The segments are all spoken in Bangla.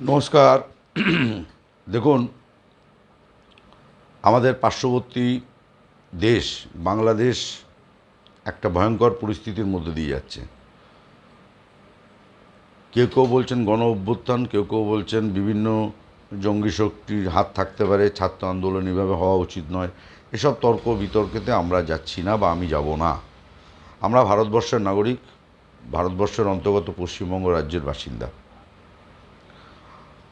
নমস্কার। দেখুন, আমাদের পার্শ্ববর্তী দেশ, বাংলাদেশ, একটা ভয়ঙ্কর পরিস্থিতির মধ্যে দিয়ে যাচ্ছে। কেউ কেউ বলছেন গণ অভ্যুত্থান, কেউ কেউ বলছেন বিভিন্ন জঙ্গি শক্তির হাত থাকতে পারে, ছাত্র আন্দোলন এভাবে হওয়া উচিত নয়। এসব তর্ক বিতর্কেতে আমরা যাচ্ছি না বা আমি যাব না। আমরা ভারতবর্ষের নাগরিক, ভারতবর্ষের অন্তর্গত পশ্চিমবঙ্গ রাজ্যের বাসিন্দা।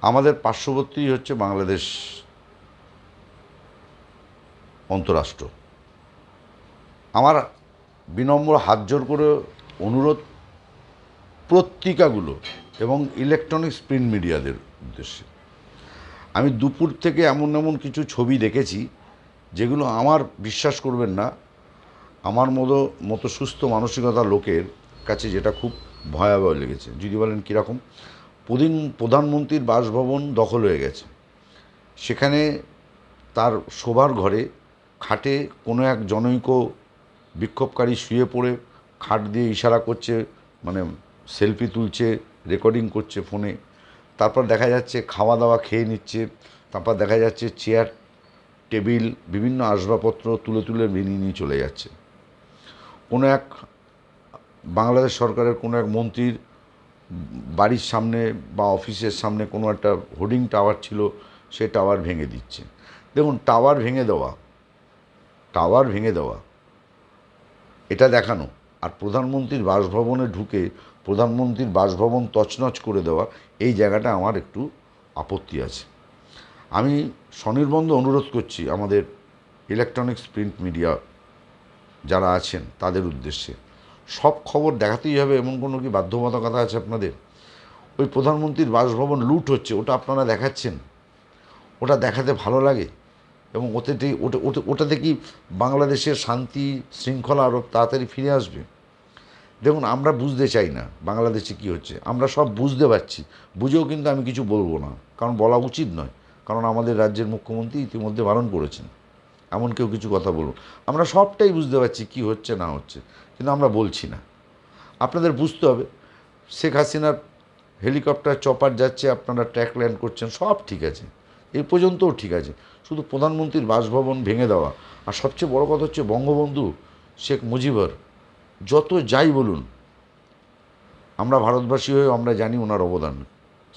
আমাদের পার্শ্ববর্তী হচ্ছে বাংলাদেশ অন্তরাষ্ট্র। আমার বিনম্র হাত জোর করে অনুরোধ পত্রিকাগুলো এবং ইলেকট্রনিক্স প্রিন্ট মিডিয়াদের উদ্দেশ্যে। আমি দুপুর থেকে এমন এমন কিছু ছবি দেখেছি যেগুলো আমার বিশ্বাস করবেন না, আমার মতো মতো সুস্থ মানসিকতা লোকের কাছে যেটা খুব ভয়াবহ লেগেছে। যদি বলেন কীরকম? প্রদিন প্রধানমন্ত্রীর বাসভবন দখল হয়ে গেছে। সেখানে তার শোবার ঘরে খাটে কোনো এক জনৈক বিক্ষোভকারী শুয়ে পড়ে, খাট দিয়ে ইশারা করছে মানে সেলফি তুলছে, রেকর্ডিং করছে ফোনে। তারপর দেখা যাচ্ছে খাওয়া দাওয়া খেয়ে নিচ্ছে, তারপর দেখা যাচ্ছে চেয়ার, টেবিল, বিভিন্ন আসবাবপত্র তুলে তুলে বেরিয়ে নিয়ে চলে যাচ্ছে। কোনো এক বাংলাদেশ সরকারের কোনো এক মন্ত্রীর বাড়ির সামনে বা অফিসের সামনে কোনো একটা হোর্ডিং টাওয়ার ছিল, সে টাওয়ার ভেঙে দিচ্ছে। দেখুন, টাওয়ার ভেঙে দেওয়া, টাওয়ার ভেঙে দেওয়া, এটা দেখানো। আর প্রধানমন্ত্রীর বাসভবনে ঢুকে প্রধানমন্ত্রীর বাসভবন তছনছ করে দেওয়া, এই জায়গাটা আমার একটু আপত্তি আছে। আমি স্বনির্বন্ধ অনুরোধ করছি, আমাদের ইলেকট্রনিক্স প্রিন্ট মিডিয়া যারা আছেন, তাদের উদ্দেশ্যে। সব খবর দেখাতেই হবে, এমন কোনো কি বাধ্যবাধকতা আছে আপনাদের? ওই প্রধানমন্ত্রীর বাসভবন লুট হচ্ছে, ওটা আপনারা দেখাচ্ছেন। ওটা দেখাতে ভালো লাগে। এবং ওতে ওটা ওটা ওটাতে কি বাংলাদেশের শান্তি শৃঙ্খলা আরও তাড়াতাড়ি ফিরে আসবে? দেখুন, আমরা বুঝতে চাই না বাংলাদেশে কি হচ্ছে। আমরা সব বুঝতে পারছি। বুঝেও কিন্তু আমি কিছু বলব না। কারণ বলা উচিত নয়। কারণ আমাদের রাজ্যের মুখ্যমন্ত্রী ইতিমধ্যে বারণ করেছেন। এমন কেউ কিছু কথা বলুন। আমরা সবটাই বুঝতে পারছি কি হচ্ছে, না হচ্ছে, কিন্তু আমরা বলছি না। আপনাদের বুঝতে হবে, শেখ হাসিনার হেলিকপ্টার, চপার যাচ্ছে, আপনারা ট্র্যাক ল্যান্ড করছেন, সব ঠিক আছে। এই পর্যন্তও ঠিক আছে। শুধু প্রধানমন্ত্রীর বাসভবন ভেঙে দেওয়া। আর সবচেয়ে বড় কথা হচ্ছে বঙ্গবন্ধু শেখ মুজিবর, যত যাই বলুন, আমরা ভারতবাসী হয়ে আমরা জানি ওনার অবদান।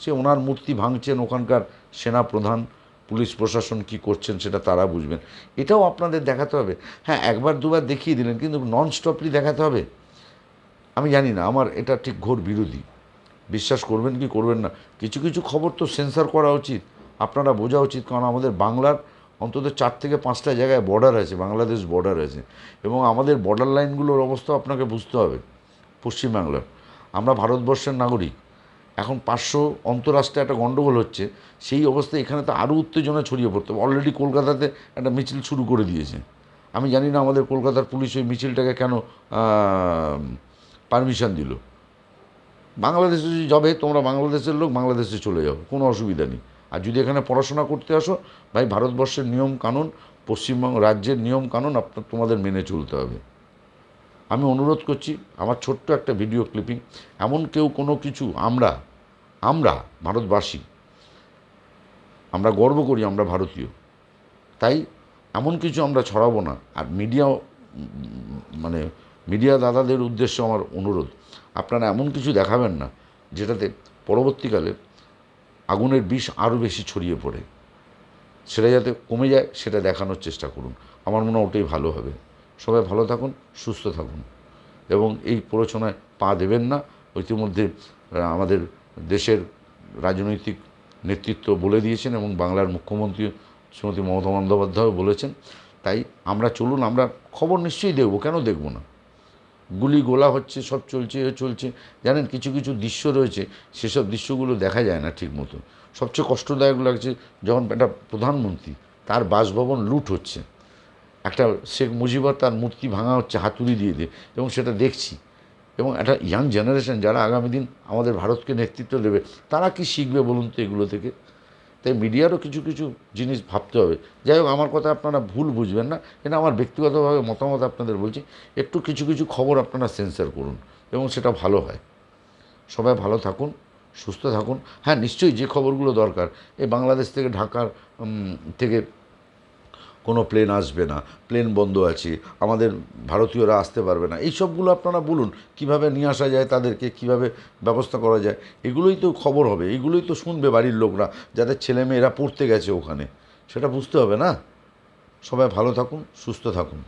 সে ওনার মূর্তি ভাঙছেন ওখানকার সেনা প্রধান পুলিশ প্রশাসন কি করছেন সেটা তারা বুঝবেন। এটাও আপনাদের দেখাতে হবে। হ্যাঁ একবার দুবার দেখিয়ে দিলেন, কিন্তু নন স্টপলি দেখাতে হবে। আমি জানি না, আমার এটা ঠিক ঘোর বিরোধী। বিশ্বাস করবেন কি করবেন না? কিছু কিছু খবর তো সেন্সার করা উচিত। আপনারা বোঝা উচিত, কারণ আমাদের বাংলার অন্তত চার থেকে পাঁচটা জায়গায় বর্ডার আছে, বাংলাদেশ বর্ডার আছে। এবং আমাদের বর্ডার লাইনগুলোর অবস্থা আপনাকে বুঝতে হবে, পশ্চিমবাংলার। আমরা ভারতবর্ষের নাগরিক। এখন পাঁচশো অন্তরাষ্ট্রে একটা গণ্ডগোল হচ্ছে, সেই অবস্থায় এখানে তো আরও উত্তেজনা ছড়িয়ে পড়তে অলরেডি কলকাতাতে একটা মিছিল শুরু করে দিয়েছে। আমি জানি না আমাদের কলকাতার পুলিশ ওই মিছিলটাকে কেন পারমিশন দিল। বাংলাদেশে যদি যাবে, তোমরা বাংলাদেশের লোক, বাংলাদেশে চলে যাও, কোনো অসুবিধা নেই। আর যদি এখানে পড়াশোনা করতে আসো, ভাই, ভারতবর্ষের নিয়ম কানুন, পশ্চিমবঙ্গ রাজ্যের নিয়ম কানুন আপনার, তোমাদের মেনে চলতে হবে। আমি অনুরোধ করছি, আমার ছোট্ট একটা ভিডিও ক্লিপিং এমন কেউ কোনো কিছু আমরা আমরা ভারতবাসী, আমরা গর্ব করি আমরা ভারতীয়। তাই এমন কিছু আমরা ছড়াবো না। আর মিডিয়া মানে মিডিয়া দাদাদের উদ্দেশ্যে আমার অনুরোধ, আপনারা এমন কিছু দেখাবেন না, যেটাতে পরবর্তীকালে আগুনের বিষ আরও বেশি ছড়িয়ে পড়ে। সেটা যাতে কমে যায়, সেটা দেখানোর চেষ্টা করুন। আমার মনে হয় ওটাই ভালো হবে। সবাই ভালো থাকুন, সুস্থ থাকুন। এবং এই প্ররোচনায় পা দেবেন না। ইতিমধ্যে আমাদের দেশের রাজনৈতিক নেতৃত্ব বলে দিয়েছেন এবং বাংলার মুখ্যমন্ত্রী শ্রীমতী মমতা বন্দ্যোপাধ্যায়ও বলেছেন। তাই আমরা চলুন, আমরা খবর নিশ্চয়ই দেখব। কেন দেখব না? গুলি গোলা হচ্ছে, সব চলছে, এ চলছে। জানেন, কিছু কিছু দৃশ্য রয়েছে, সেসব দৃশ্যগুলো দেখা যায় না ঠিক মতো সবচেয়ে কষ্টদায়ক লাগছে, যখন একটা প্রধানমন্ত্রী, তার বাসভবন লুট হচ্ছে। একটা শেখ মুজিবর তার মূর্তি ভাঙা হচ্ছে, হাতুড়ি দিয়ে দিয়ে, এবং সেটা দেখছি। এবং একটা ইয়াং জেনারেশন যারা আগামী দিন আমাদের ভারতকে নেতৃত্ব দেবে, তারা কি শিখবে বলুন তো এগুলো থেকে? তাই মিডিয়ারও কিছু কিছু জিনিস ভাবতে হবে। যাই হোক, আমার কথা আপনারা ভুল বুঝবেন না, এটা আমার ব্যক্তিগতভাবে মতামত আপনাদের বলছি। একটু কিছু কিছু খবর আপনারা সেন্সার করুন, এবং সেটা ভালো হয়। সবাই ভালো থাকুন, সুস্থ থাকুন। হ্যাঁ নিশ্চয়ই যে খবরগুলো দরকার, এই বাংলাদেশ থেকে ঢাকার থেকে কোনো প্লেন আসবে না প্লেন বন্ধ আছে, আমাদের ভারতীয়রা আসতে পারবে না। এই সবগুলো আপনারা বলুন, কীভাবে নিয়ে আসা যায় তাদেরকে, কীভাবে ব্যবস্থা করা যায়, এগুলোই তো খবর হবে, এগুলোই তো শুনবে বাড়ির লোকরা যাদের ছেলে মেয়েরা পড়তে গেছে ওখানে। সেটা বুঝতে হবে না? সবাই ভালো থাকুন, সুস্থ থাকুন।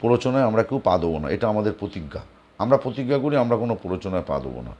প্ররোচনায় আমরা কেউ পা দেবো না, এটা আমাদের প্রতিজ্ঞা। আমরা প্রতিজ্ঞা করি, আমরা কোনো প্ররোচনায় পা দেবো না।